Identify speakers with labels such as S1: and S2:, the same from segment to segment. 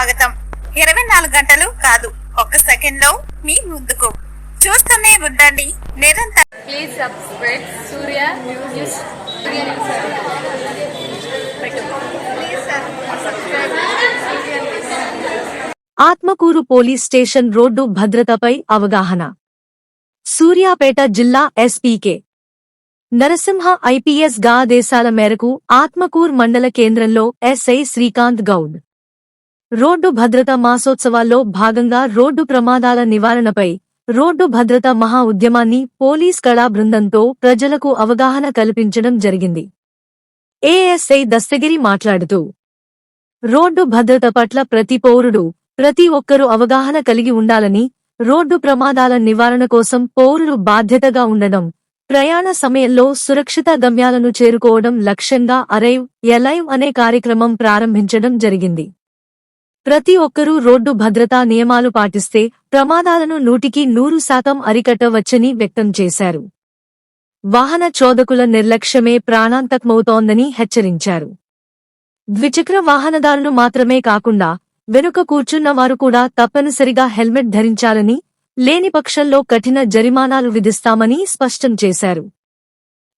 S1: స్వాగతం. ఇరవై నాలుగు గంటలు కాదు ఒక్క సెకండ్లో మీ ముందుకు. చూస్తూనే ఉండండి నిరంతరం.
S2: Subscribe Surya News.
S3: Atmakur police station road భద్రతపై అవగాహన. సూర్యాపేట జిల్లా ఎస్పీకే. నరసింహ ఐపీఎస్గా ఆదేశాల మేరకు ఆత్మకూర్ మండల కేంద్రంలో ఎస్ఐ శ్రీకాంత్ గౌడ్. రోడ్డు భద్రత మాసోత్సవాల్లో భాగంగా రోడ్డు ప్రమాదాల నివారణపై రోడ్డు భద్రత మహా ఉద్యమాన్ని పోలీస్ కళా బృందంతో ప్రజలకు అవగాహన కల్పించడం జరిగింది. ఏఎస్ఐ దస్తగిరి మాట్లాడుతూ రోడ్డు భద్రత పట్ల ప్రతి పౌరుడు ప్రతి ఒక్కరూ అవగాహన కలిగి ఉండాలని రోడ్డు ప్రమాదాల నివారణ కోసం పౌరులు బాధ్యతగా ఉండడం ప్రయాణ సమయంలో సురక్షిత గమ్యాలను చేరుకోవడం లక్ష్యంగా అరైవ్ ఎలైవ్ అనే కార్యక్రమం ప్రారంభించడం జరిగింది. ప్రతి ఒక్కరూ రోడ్డు భద్రతా నియమాలు పాటిస్తే ప్రమాదాలను నూటికి నూరు శాతం అరికట్టవచ్చని వ్యక్తం చేశారు. వాహన చోదకుల నిర్లక్ష్యమే ప్రాణాంతకమవుతోందని హెచ్చరించారు. ద్విచక్ర వాహనదారులు మాత్రమే కాకుండా వెనుక కూర్చున్న వారు కూడా తప్పనిసరిగా హెల్మెట్ ధరించాలని లేని పక్షంలో కఠిన జరిమానాలు విధిస్తామని స్పష్టం చేశారు.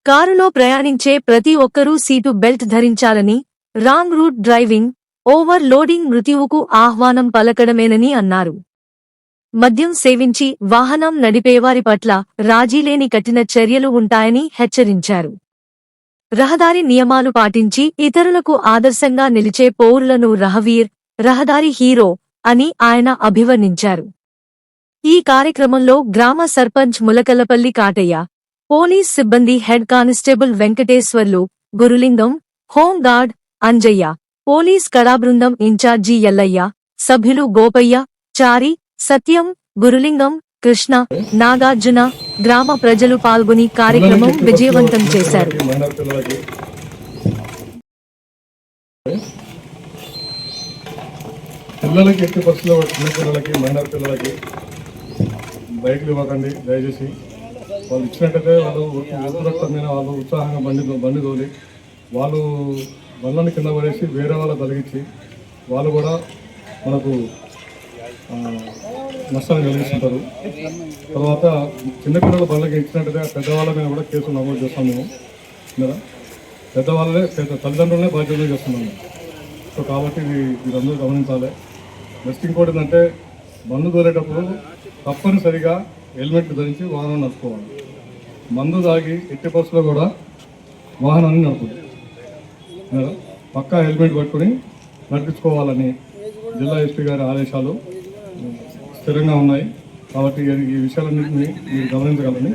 S3: కారులో ప్రయాణించే ప్రతి ఒక్కరూ సీటు బెల్ట్ ధరించాలని wrong route driving over loading మృత్యువుకు ఆహ్వానం పలకడమేనని అన్నారు. మద్యం సేవించి వాహనం నడిపేవారి పట్ల రాజీలేని కఠిన చర్యలు ఉంటాయని హెచ్చరించారు. రహదారి నియమాలు పాటించి ఇతరులకు ఆదర్శంగా నిలిచే పౌరులను రహవీర్ రహదారి హీరో అని ఆయన అభివర్ణించారు. ఈ కార్యక్రమంలో గ్రామ సర్పంచ్ ములకలపల్లి కాటయ్య పోలీస్ సిబ్బంది head constable Venkateswarlu Gurulingam home guard Anjaiah police కళాబృందం incharge Ellaiah సభ్యులు గోపయ్య చారి సత్యం గురులింగం కృష్ణ నాగార్జున గ్రామ ప్రజలు పాల్గొని కార్యక్రమం విజయవంతం చేశారు.
S4: పిల్లలకి పిల్లలకి ఎట్టి పరిస్థితుల్లో చిన్న పిల్లలకి మైనర్ పిల్లలకి బైక్లు ఇవ్వకండి దయచేసి. వాళ్ళు ఇచ్చినట్టయితే వాళ్ళు ఉత్తరక్తం వాళ్ళు ఉత్సాహంగా బండి బండి తోలి వాళ్ళు బండ్లను కింద పడేసి వేరే వాళ్ళ తొలగించి వాళ్ళు కూడా మనకు నష్టాన్ని కలిగిస్తుంటారు తర్వాత చిన్నపిల్లల బండ్లకి ఇచ్చినట్టుగా పెద్దవాళ్ళ మీద కూడా కేసులు నమోదు చేస్తాం మేము. కదా పెద్దవాళ్ళే పెద్ద తల్లిదండ్రులనే బాధ్యతలు చేస్తున్నాము సో కాబట్టి ఇది ఇదందరూ గమనించాలి. నెక్స్ట్ ఇంకోటి ఏంటంటే మందు దొరేటప్పుడు తప్పనిసరిగా హెల్మెట్ ధరించి వాహనం నడుపుకోవాలి. మందు తాగి ఎట్టి బస్సులో కూడా వాహనాన్ని నడుపుతుంది పక్కా హెల్మెట్ పట్టుకొని నడిపించుకోవాలని జిల్లా ఎస్పీ గారి ఆదేశాలు స్థిరంగా ఉన్నాయి. కాబట్టి ఈ- విషయాలన్నింటినీ మీరు గమనించగలని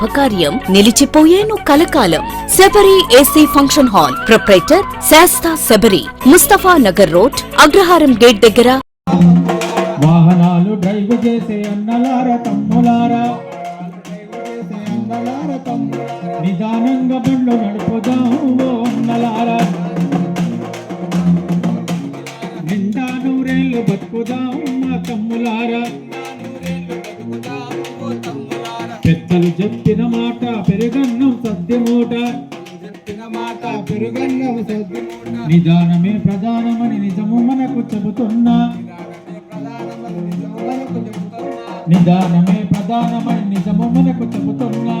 S5: శుభకార్యం నిలిచిపోయేను కలకాలం. Sabari AC function hall. Proprietor Shasta Sabari. Mustafa Nagar road Agraharam gate దగ్గర.
S6: వాహనాలు డ్రైవ్ చేసే అన్నలార తమ్ములారా. నిదానంగా బండ్లు నడుపుదాము ఓ అన్నలారా. నిదానమే ప్రధానమని నిజము మనకు చెబుతున్నా. నిదానమే ప్రధానమని నిజము మనకు చెబుతున్నా.